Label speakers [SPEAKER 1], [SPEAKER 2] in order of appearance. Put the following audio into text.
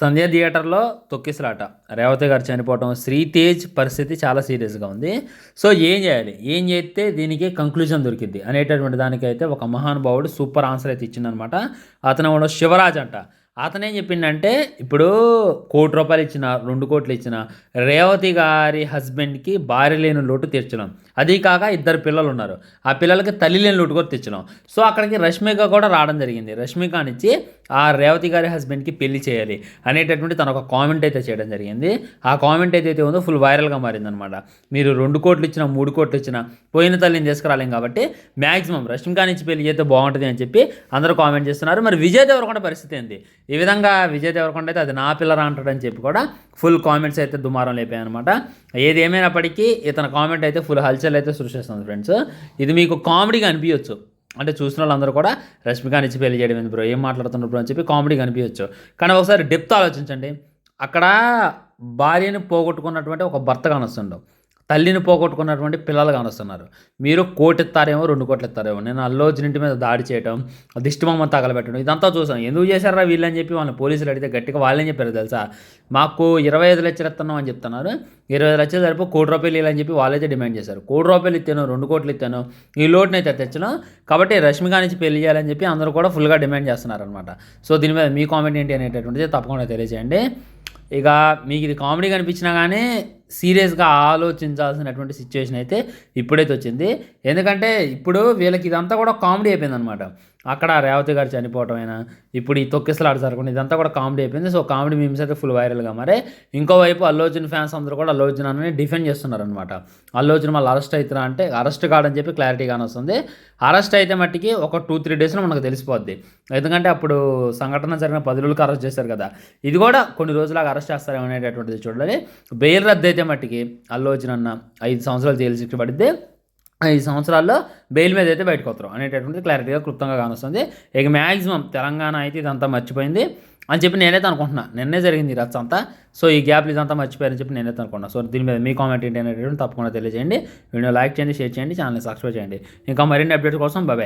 [SPEAKER 1] సంధ్య థియేటర్లో తొక్కిసలాట. రేవతి గారు చనిపోవటం శ్రీతేజ్ పరిస్థితి చాలా సీరియస్గా ఉంది. సో ఏం చేయాలి? ఏం చేస్తే దీనికి కంక్లూజన్ దొరికింది అనేటటువంటి దానికైతే ఒక మహానుభావుడు సూపర్ ఆన్సర్ అయితే ఇచ్చిందనమాట అతను శివరాజ్ అంట. అతను ఏం చెప్పిండంటే ఇప్పుడు కోటి రూపాయలు ఇచ్చిన రెండు కోట్లు ఇచ్చిన రేవతి గారి హస్బెండ్కి భార్య లేని లోటు తీర్చడం అది కాక ఇద్దరు పిల్లలు ఉన్నారు. ఆ పిల్లలకి తల్లి లేని లోటు కూడా తెచ్చడం సో అక్కడికి రష్మిక కూడా రావడం జరిగింది. రష్మిక నుంచి ఆ రేవతి గారి హస్బెండ్కి పెళ్ళి చేయాలి అనేటటువంటి తన ఒక కామెంట్ అయితే చేయడం జరిగింది. ఆ కామెంట్ అయితే ఉందో ఫుల్ వైరల్గా మారిందనమాట. మీరు రెండు కోట్లు ఇచ్చిన మూడు కోట్లు ఇచ్చిన పోయిన తల్లిని తీసుకురాలేం కాబట్టి మ్యాక్సిమం రష్మిక నుంచి పెళ్ళి చేస్తే బాగుంటుంది అని చెప్పి అందరూ కామెంట్ చేస్తున్నారు. మరి విజయ్ దేవరకొండ పరిస్థితి ఏంటి ఈ విధంగా విజయ్ దేవరకొండ అయితే అది నా పిల్లరా అంటాడని చెప్పి కూడా ఫుల్ కామెంట్స్ అయితే దుమారం లేపాయి అనమాట ఏది ఏమైనప్పటికీ ఇతని కామెంట్ అయితే ఫుల్ హల్చల్ అయితే సృష్టిస్తుంది ఫ్రెండ్స్. ఇది మీకు కామెడీగా అనిపించవచ్చు అంటే చూసిన వాళ్ళందరూ కూడా రష్మిక నుంచి పెళ్ళి చేయడం ఏంది బ్రో? ఏం మాట్లాడుతున్నారు బ్రో అని చెప్పి కామెడీగా అనిపించవచ్చు కానీ ఒకసారి డెప్త్ ఆలోచించండి. అక్కడ భార్యని పోగొట్టుకున్నటువంటి ఒక భర్త కానొస్తుండవు తల్లిని పోగొట్టుకున్నటువంటి పిల్లలు కానొస్తున్నారు. మీరు కోటి ఇస్తారేమో రెండు కోట్లు ఇస్తారేమో నేను అల్లు ఇంటి మీద దాడి చేయడం దిష్టిమమ్మ తగలబెట్టడం ఇదంతా చూసాను ఎందుకు చేశారా వీళ్ళని చెప్పి వాళ్ళని పోలీసులు అడిగితే గట్టిగా వాళ్ళని చెప్పారు తెలుసా? మాకు ఇరవై ఐదు లక్షలు ఇస్తున్నాం అని చెప్తున్నారు. ఇరవై ఐదు లక్షలు సరిపో కోటి రూపాయలు ఇవ్వాలని చెప్పి వాళ్ళైతే డిమాండ్ చేశారు. కోటి రూపాయలు ఇస్తాను రెండు కోట్లు ఇస్తాను ఈ లోటుని అయితే తెచ్చాను కాబట్టి రష్మిక నుంచి పెళ్ళి చేయాలని చెప్పి అందరూ కూడా ఫుల్గా డిమాండ్ చేస్తున్నారు అనమాట సో దీని మీద మీ కామెంట్ ఏంటి అనేటటువంటిది తప్పకుండా తెలియజేయండి. ఇక మీకు ఇది కామెడీ కనిపించినా కానీ సీరియస్గా ఆలోచించాల్సినటువంటి సిచ్యువేషన్ అయితే ఇప్పుడైతే వచ్చింది. ఎందుకంటే ఇప్పుడు వీళ్ళకి ఇదంతా కూడా కామెడీ అయిపోయింది అనమాట అక్కడ రేవతి గారు చనిపోవటం అయినా ఇప్పుడు ఈ తొక్కిసలాడు జరగకుండా ఇదంతా కూడా కామెడీ అయిపోయింది. సో కామెడీ మీమ్స్ అయితే ఫుల్ వైరల్గా మరి ఇంకోవైపు అల్లు అర్జున్ ఫ్యాన్స్ అందరూ కూడా అల్లు అని డిఫెండ్ చేస్తున్నారనమాట అనమాట మళ్ళీ అరెస్ట్ అవుతున్నా అంటే అరెస్ట్ కాడని చెప్పి క్లారిటీగానే వస్తుంది. అరెస్ట్ అయితే మట్టికి ఒక టూ త్రీ డేస్లో మనకు తెలిసిపోద్ది. ఎందుకంటే అప్పుడు సంఘటన జరిగిన పది రోజులకు అరెస్ట్ చేశారు కదా. ఇది కూడా కొన్ని రోజులకు అరెస్ట్ చేస్తారేమనేటటువంటిది చూడాలి. బెయిల్ రద్దు అయితే మట్టికి అల్లు అర్జున్ అన్న ఐదు సంవత్సరాలు జైలు శిక్ష పడితే ఐదు సంవత్సరాల్లో బెయిల్ మీద అయితే బయటకు వస్తారు అనేటటువంటి క్లారిటీగా క్లుప్తంగా కానొస్తుంది. ఇక మ్యాక్సిమం తెలంగాణ అయితే ఇదంతా మర్చిపోయింది అని చెప్పి నేనైతే అనుకుంటున్నా. నిన్నే జరిగింది రచ్చ అంతా. సో ఈ గ్యాప్లు ఇదంతా మర్చిపోయారని చెప్పి నేనైతే అనుకున్నా సో దీని మీద మీ కామెంట్ ఏంటి అనేటువంటి తప్పకుండా తెలియజేయండి. వీడియో లైక్ చేయండి షేర్ చేయండి ఛానల్ని సబ్స్క్రైబ్ చేయండి. ఇంకా మరిన్ని అప్డేట్స్ కోసం బాయ్